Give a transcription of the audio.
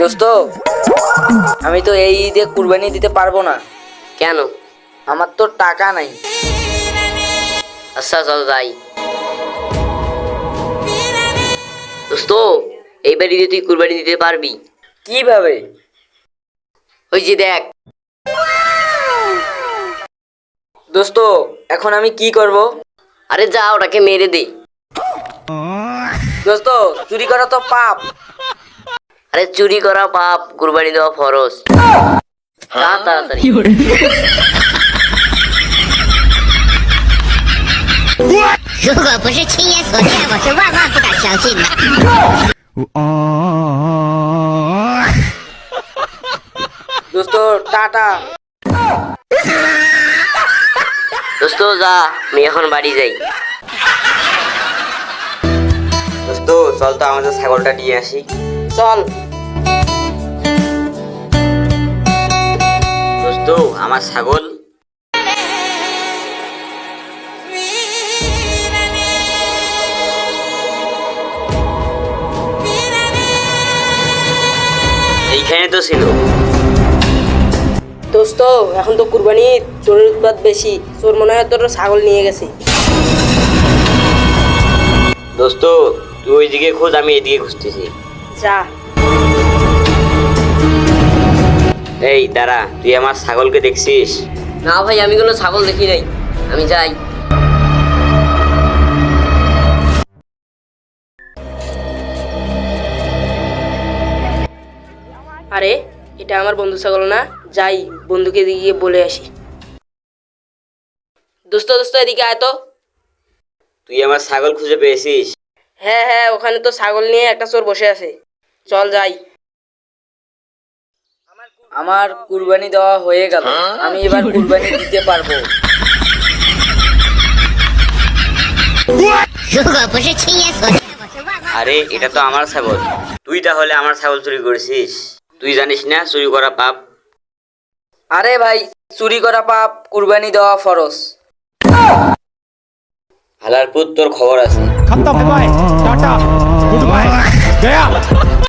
দোস্ত আমি তো এই ঈদে কুরবানি দিতে পারব না। কেন? আমার তো টাকা নাই। আচ্ছা চল যাই। দোস্ত এইবার ঈদে তুই কুরবানি দিতে পারবি। কীভাবে? ওই যে দেখ। দোস্ত এখন আমি কি করব? আরে যা ওটাকে মেরে দে। দোস্ত চুরি করা তো পাপ। আরে চুরি করা পাপ কুরবানি দেওয়া ফরজ। হ্যাঁ। তাড়াতাড়ি। দোস্ত টাটা। দোস্ত যা আমি এখন বাড়ি যাই। চল তো আমাদের ছাগলটা নিয়ে আসি। চল। দোস্ত আমার ছাগল। এইখানে তো ছিল। দোস্ত এখন তো কুরবানি চোরের উৎপাত বেশি। চোর মনে হয় তোর ছাগল নিয়ে গেছে। দোস্ত তুই ওইদিকে খোঁজ আমি এদিকে খুঁজতেছি। যা। এই দাঁড়া তুই আমার ছাগলকে দেখছিস? না ভাই আমি কোনো ছাগল দেখি নাই। আমি যাই। আরে এটা আমার বন্ধু ছাগল না। যাই বন্ধুকে গিয়ে বলে আসি। দোস্ত দোস্ত এদিকে আয় তো। তুই আমার ছাগল খুঁজে পেয়েছিস? হ্যাঁ হ্যাঁ ওখানে তো ছাগল নিয়ে একটা চোর বসে আছে। চল যাই। আমার কুরবানি দেওয়া হয়ে গেল। আমি এবার কুরবানি দিতে পারব। আরে এটা তো আমার ছাগল। তুই তাহলে আমার ছাগল চুরি করেছিস? তুই জানিস না চুরি করা পাপ? আরে ভাই চুরি করা পাপ কুরবানি দেওয়া ফরজ। হালার পুত তোর খবর আছে। খতম bye tata good bye Gaya.